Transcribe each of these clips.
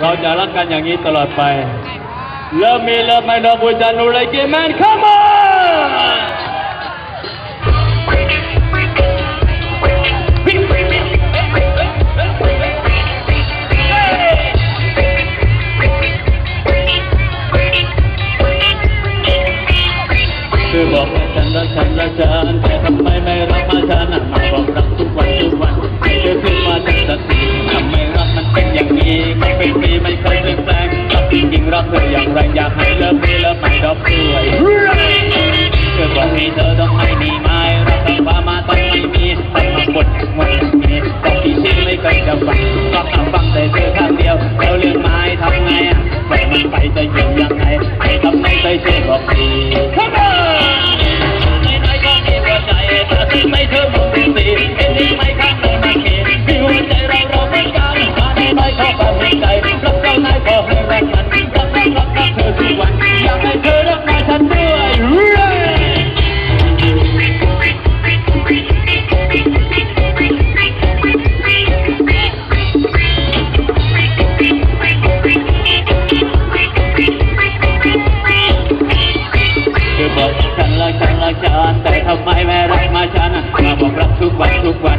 เราจะรักกันอย่างนี้ตลอดไป เริ่มมีเริ่มไม่ดอกบุญจันทร์นูเลยกิแมน Come on คือบอกให้ฉันรักฉันรักฉัน ฉันรักฉันรักฉันแต่ทำไมไม่รักมาฉันมาบอกรักทุกวันทุกวัน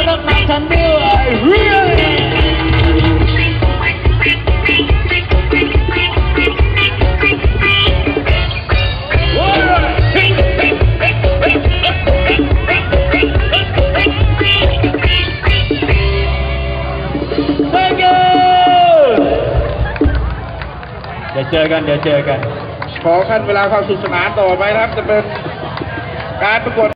Camila really เดี๋ยวเจอกัน เดี๋ยวเจอกัน ขอขั้นเวลาความสุขสนานต่อไปครับ จะเป็นการประกวด